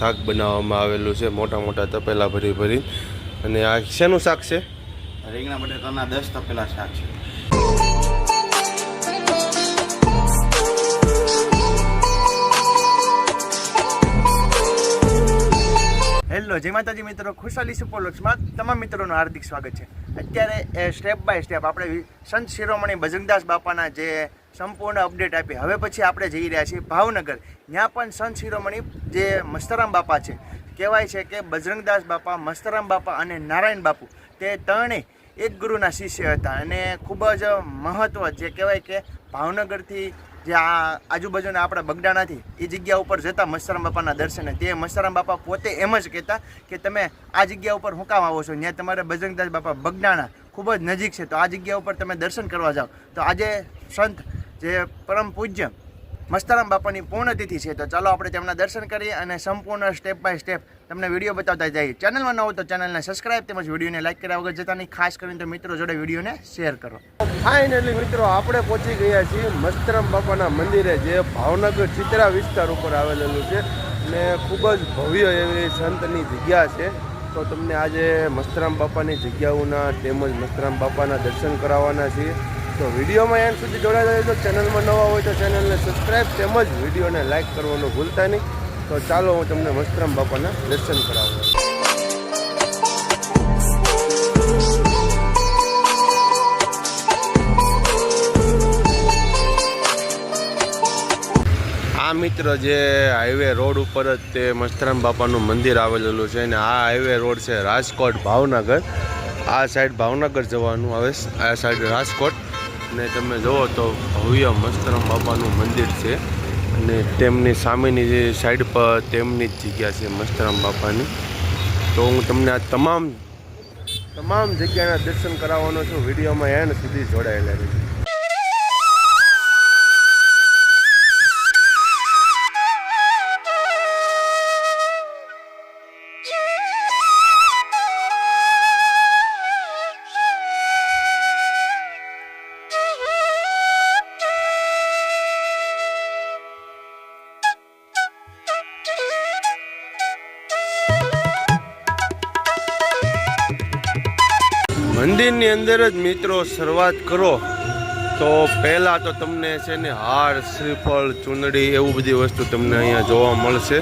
બનાવવામાં આવેલું છે મોટા મોટા તપેલા ભરી ભરી. અને આ શેનું શાક છે? રીંગણા બટેટાના દસ તપેલા શાક છે. હેલો જય માતાજી મિત્રો ખુશાલી સુપરલોક્સમાં તમામ મિત્રોનું હાર્દિક સ્વાગત છે. અત્યારે એ સ્ટેપ બાય સ્ટેપ આપણે સંત શિરોમણી ભજનદાસ બાપાના જે સંપૂર્ણ અપડેટ આપી. હવે પછી આપણે જઈ રહ્યા છીએ ભાવનગર. ત્યાં પણ સંત શિરોમણી જે મસ્તરામ બાપા છે, કહેવાય છે કે બજરંગદાસ બાપા, મસ્તરામ બાપા અને નારાયણ બાપુ, તે ત્રણેય એક ગુરુના શિષ્ય હતા અને ખૂબ જ મહત્ત્વ જે કહેવાય કે ભાવનગરથી જે આ આજુબાજુના આપણા બગડાણાથી એ જગ્યા ઉપર જતા મસ્તરામ બાપાના દર્શને. તે મસ્તરામ બાપા પોતે એમ જ કહેતા કે તમે આ જગ્યા ઉપર હું કામ આવો છો? ત્યાં તમારે બજરંગદાસ બાપા બગડાણા ખૂબ જ નજીક છે. તો આ જગ્યા ઉપર તમે દર્શન કરવા જાઓ. તો આજે સંત જે પરમ પૂજ્ય મસ્તરામ બાપાની પૂર્ણતિથિ છે. તો ચાલો આપણે તેમના દર્શન કરીએ અને સંપૂર્ણ સ્ટેપ બાય સ્ટેપ તમને વીડિયો બતાવતા જઈએ. ચેનલમાં ન હોય તો ચેનલને સબસ્ક્રાઇબ તેમજ વિડીયોને લાઈક કર્યા વગર જતા નહીં. ખાસ કરીને તો મિત્રો જોડે વિડીયોને શેર કરો. ફાઇનલી મિત્રો, આપણે પહોંચી ગયા છીએ મસ્તરામ બાપાના મંદિરે, જે ભાવનગર ચિત્રા વિસ્તાર ઉપર આવેલું છે ને ખૂબ જ ભવ્ય એવી સંતની જગ્યા છે. તો તમને આજે મસ્તરામ બાપાની જગ્યાઓના તેમજ મસ્તરામ બાપાના દર્શન કરાવવાના છીએ. તો વિડીયોમાં એન્ડ સુધી જોડાઈ રહેજો. ચેનલમાં નવા હોય તો ચેનલને સબસ્ક્રાઈબ તેમજ વિડીયોને લાઇક કરવાનું ભૂલતા નહીં. તો ચાલો હું તમને વસ્ત્રમ બાપાના દર્શન કરાવું. આ મિત્ર જે હાઈવે રોડ ઉપર જ તે મસ્તરામ બાપાનું મંદિર આવેલું છે અને આ હાઈવે રોડ છે રાજકોટ ભાવનગર. આ સાઈડ ભાવનગર જવાનું આવે. આ સાઈડ રાજકોટ. ને તમે જુઓ તો ભવ્ય મસ્તરામ બાપાનું મંદિર છે. અને તેમની સામેની જે સાઈડ પર તેમની જ જગ્યા છે મસ્તરામ બાપાની. તો હું તમને આ તમામ તમામ જગ્યાના દર્શન કરાવવાનો છું. વિડીયોમાં એન્ડ સુધી જોડાયેલા રહેજો. મંદિરની અંદર જ મિત્રો શરૂઆત કરો. તો પહેલાં તો તમને છે ને હાર, શ્રીફળ, ચૂંદડી એવું બધી વસ્તુ તમને અહીંયા જોવા મળશે.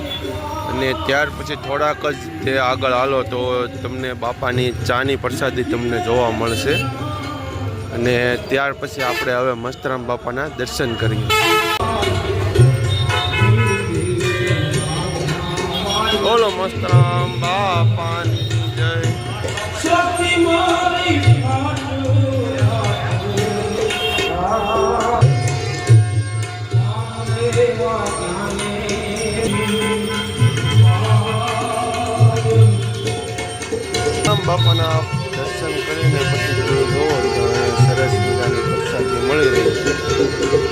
અને ત્યાર પછી થોડાક જ તે આગળ હાલો તો તમને બાપાની ચાની પ્રસાદી તમને જોવા મળશે. અને ત્યાર પછી આપણે હવે મસ્તરામ બાપાના દર્શન કરીએ. બોલો મસ્તરામ બાપાની. બાપાના દર્શન કરીને પછી જોવો તો સરસ મજાની પ્રસાદી મળી રહી છે.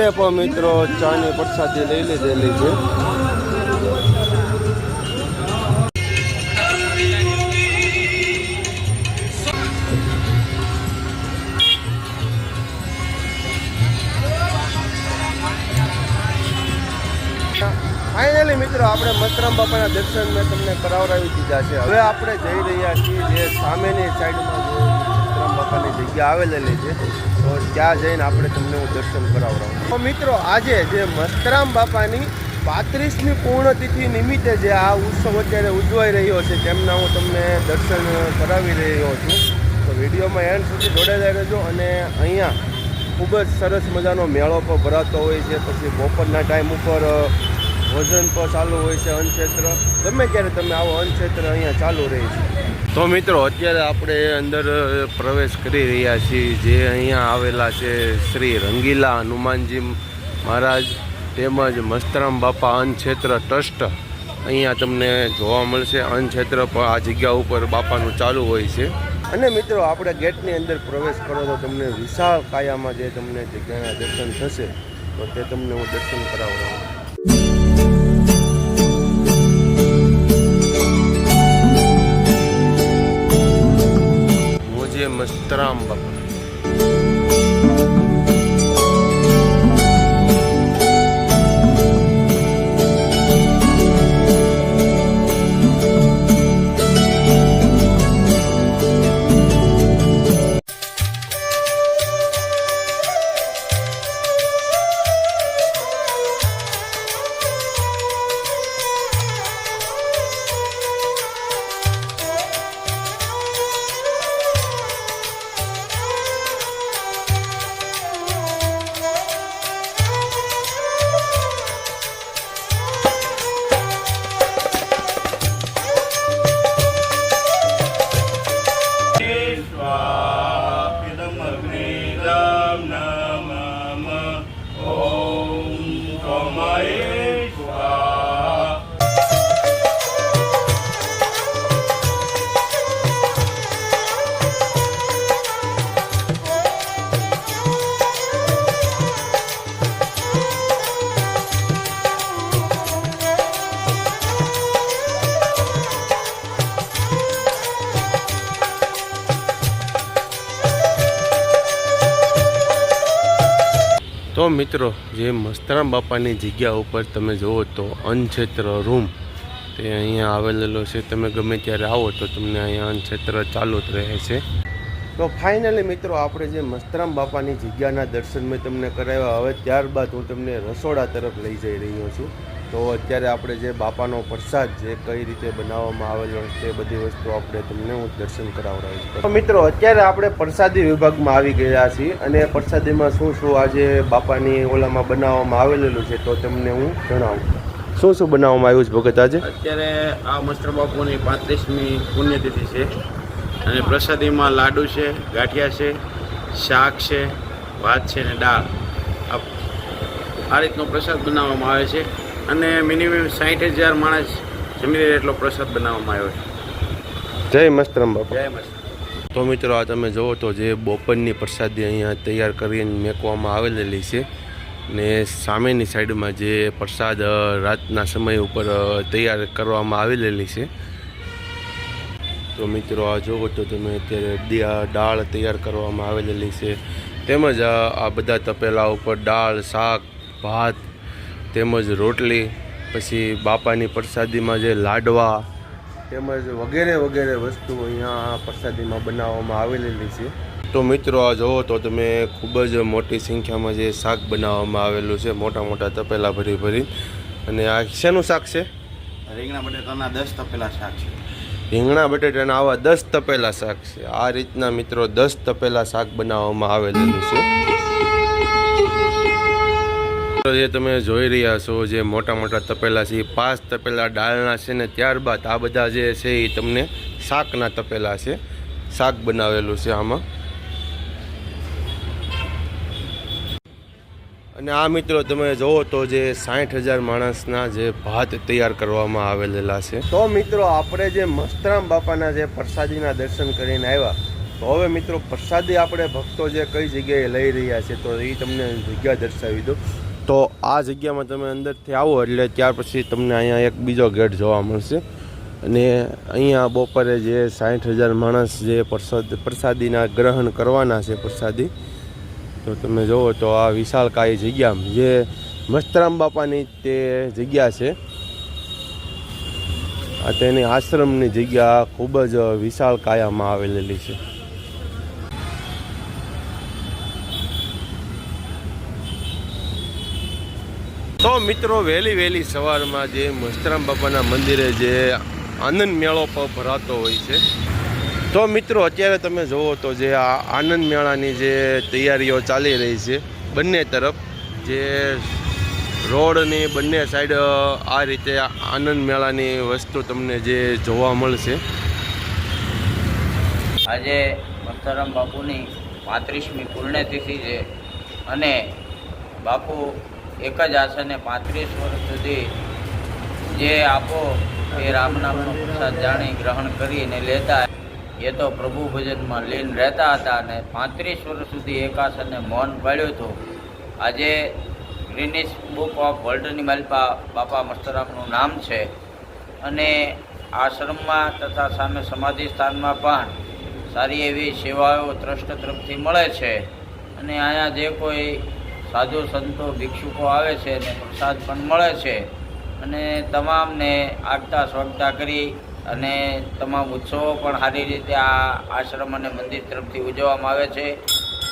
આપણે પણ મિત્રો, ચાની પ્રસાદી લઈ લીધેલી છે. ફાઇનલી મિત્રો, આપણે મસ્તરામ બાપાના દર્શન મેં તમને કરાવડાવી દીધા છે. હવે આપણે જઈ રહ્યા છીએ જે સામેની સાઈડમાં જે જગ્યા આવેલી છે. તો ત્યાં જઈને આપણે તમને હું દર્શન કરાવડાવું. તો મિત્રો, આજે જે મસ્તરામ બાપાની પાંત્રીસમી પૂર્ણતિથિ નિમિત્તે જે આ ઉત્સવ અત્યારે ઉજવાઈ રહ્યો છે, તેમના હું તમને દર્શન કરાવી રહ્યો છું. તો વિડીયોમાં એન્ડ સુધી જોડાયેલા રહેજો અને અહીંયા ખૂબ જ સરસ મજાનો મેળો પણ ભરાતો હોય છે. પછી બપોરના ટાઈમ ઉપર ભોજન પણ ચાલુ હોય છે અન્નક્ષેત્ર. ગમે ત્યારે તમે આવો, અન્નક્ષેત્ર અહીંયા ચાલુ રહે છે. તો મિત્રો, અત્યારે આપણે અંદર પ્રવેશ કરી રહ્યા છીએ. જે અહીંયા આવેલા છે શ્રી રંગીલા હનુમાનજી મહારાજ તેમજ મસ્તરામ બાપા અન્નક્ષેત્ર ટ્રસ્ટ. અહીંયા તમને જોવા મળશે, અન્નક્ષેત્ર પણ આ જગ્યા ઉપર બાપાનું ચાલુ હોય છે. અને મિત્રો, આપણે ગેટની અંદર પ્રવેશ કરો તો તમને વિશાળ કાયામાં જે તમને જગ્યાના દર્શન થશે, તો તે તમને હું દર્શન કરાવડાવું મુજે મસ્તરામ તો મિત્રો, જે મસ્તરામ બાપાની જગ્યા ઉપર તમે જુઓ તો અનક્ષેત્ર રૂમ. તે અહીંયા આવેલો છે. તમે ગમે ત્યારે આવો તો તમને અહીંયા અનક્ષેત્ર ચાલુ જ રહે છે. તો ફાઇનલી મિત્રો આપણે જે મસ્તરામ બાપાની જગ્યાના દર્શન મેં તમને કરાવ્યા, હવે ત્યારબાદ હું તમને રસોડા તરફ લઈ જઈ રહ્યો છું. તો અત્યારે આપણે જે બાપાનો પ્રસાદ જે કઈ રીતે બનાવવામાં આવેલો છે તે બધી વસ્તુ આપણે તમને હું દર્શન કરાવડાવીશ. તો મિત્રો, અત્યારે આપણે પ્રસાદી વિભાગમાં આવી ગયા છીએ અને પ્રસાદીમાં શું શું આજે બાપાની ઓલામાં બનાવવામાં આવેલું છે તો તમને હું જણાવું. શું શું બનાવવામાં આવ્યું છે ભગત આજે? અત્યારે આ મસ્ટર બાપુની પાંત્રીસમી પુણ્યતિથિ છે. અને પ્રસાદીમાં લાડુ છે ગાંઠિયા છે શાક છે ભાત છે ને દાળ. આ આ રીતનો પ્રસાદ બનાવવામાં આવે છે અને મિનિમમ સાઠ હજાર માણસ જમી રહે એટલો પ્રસાદ બનાવવામાં આવ્યો છે. જય મસ્તરમ બાપા. જય મસ્ત. તો મિત્રો આ તમે જુઓ તો જે બપોરની પ્રસાદી અહીંયા તૈયાર કરીને મેકવામાં આવેલી છે ને સામેની સાઈડમાં જે પ્રસાદ રાતના સમય ઉપર તૈયાર કરવામાં આવેલી છે તો મિત્રો, આ જુઓ તો તમે અત્યારે દાળ તૈયાર કરવામાં આવેલી છે. તેમજ આ આ બધા તપેલા ઉપર દાળ, શાક, ભાત, તેમજ રોટલી, પછી બાપાની પ્રસાદીમાં જે લાડવા, તેમજ વગેરે વગેરે વસ્તુ અહીંયા પ્રસાદીમાં બનાવવામાં આવેલી છે. તો મિત્રો, આ જુઓ તો તમે, ખૂબ જ મોટી સંખ્યામાં જે શાક બનાવવામાં આવેલું છે, મોટા મોટા તપેલા ભરી ભરી. અને આ શેનું શાક છે? રીંગણા બટેટાના દસ તપેલા શાક છે. રીંગણા બટેટાના આવા દસ તપેલા શાક છે. આ રીતના મિત્રો દસ તપેલા શાક બનાવવામાં આવેલું છે. જે તમે જોઈ રહ્યા છો, જે મોટા મોટા તપેલા છે, એ પાંચ તપેલા દાળના છે ને ત્યારબાદ આ બધા જે છે એ તમને શાકના તપેલા છે. શાક બનાવેલું છે આમાં. અને આ મિત્રો તમે જુઓ તો જે સાઠ હજાર માણસના જે ભાત તૈયાર કરવામાં આવેલા છે. તો મિત્રો આપણે જે મસ્તરામ બાપાના જે પ્રસાદીના દર્શન કરીને આવ્યા, તો હવે મિત્રો પ્રસાદી આપણે ભક્તો જે કઈ જગ્યાએ લઈ રહ્યા છે તો એ તમને જગ્યા દર્શાવી દો તો આ જગ્યામાં તમે અંદરથી આવો એટલે ત્યાર પછી તમને અહીંયા એક બીજો ગેટ જોવા મળશે. અને અહીંયા બપોરે જે સાઠ હજાર માણસ જે પ્રસાદ પ્રસાદીના ગ્રહણ કરવાના છે પ્રસાદી તો તમે જુઓ તો આ વિશાળકાય જગ્યા જે મસ્તરામ બાપાની તે જગ્યા છે. આ તેની આશ્રમની જગ્યા ખૂબ જ વિશાળ કાયામાં આવેલી છે. તો મિત્રો, વહેલી વહેલી સવારમાં જે મસ્તરામ બાપાના મંદિરે જે આનંદ મેળો ભરાતો હોય છે તો મિત્રો, અત્યારે તમે જુઓ તો જે આ આનંદ મેળાની જે તૈયારીઓ ચાલી રહી છે, બંને તરફ જે રોડની બંને સાઈડ આ રીતે આનંદ મેળાની વસ્તુ તમને જે જોવા મળશે. આજે મસ્તરામ બાપુની પાંત્રીસમી પુણ્યતિથિ છે અને બાપુ એક જ આસને પાંત્રીસ વર્ષ સુધી જે આપો એ રામ પ્રસાદ જાણી ગ્રહણ કરીને લેતા એ તો પ્રભુ ભજનમાં લીન રહેતા હતા અને પાંત્રીસ વર્ષ સુધી એકાસને મૌન પાડ્યું હતું. આજે ગ્રીનિશ બુક ઓફ વર્લ્ડની માલપા બાપા મસ્તરામનું નામ છે અને આશ્રમમાં તથા સામે સમાધિ સ્થાનમાં પણ સારી એવી સેવાઓ ટ્રસ્ટ તરફથી મળે છે. અને અહીંયા જે કોઈ સાધુ સંતો, ભિક્ષુકો આવે છે અને પ્રસાદ પણ મળે છે. અને તમામને આગતા સ્વાગતા કરી અને તમામ ઉત્સવો પણ સારી રીતે આ આશ્રમ અને મંદિર તરફથી ઉજવવામાં આવે છે.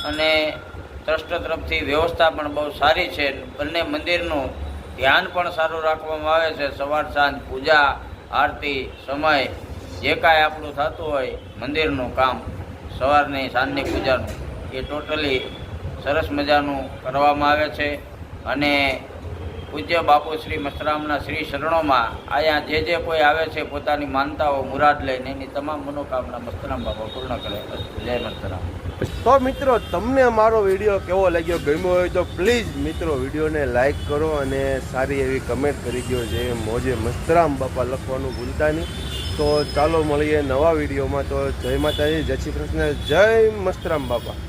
અને ટ્રસ્ટ તરફથી વ્યવસ્થા પણ બહુ સારી છે. બંને મંદિરનું ધ્યાન પણ સારું રાખવામાં આવે છે. સવાર સાંજ, પૂજા, આરતી, સમય, જે કાંઈ આપણું થતું હોય મંદિરનું કામ, સવારની, સાંજની પૂજાનું, એ ટોટલી સરસ મજાનું કરવામાં આવે છે. અને પૂજ્ય બાપુ શ્રી મસ્તરામના શ્રી શરણોમાં અહીંયા જે જે કોઈ આવે છે પોતાની માનતાઓ, મુરાદ લઈને એની તમામ મનોકામના મસ્તરામ બાપા પૂર્ણ કરે. જય મસ્તરામ. તો મિત્રો, તમને અમારો વીડિયો કેવો લાગ્યો? ગમ્યો હોય તો પ્લીઝ મિત્રો, વિડીયોને લાઈક કરો અને સારી એવી કમેન્ટ કરી દો જે મોજે મસ્તરામ બાપા લખવાનું ભૂલતા નહીં. તો ચાલો મળીએ નવા વિડીયોમાં. તો જય માતાજી, જય શ્રી કૃષ્ણ, જય મસ્તરામ બાપા.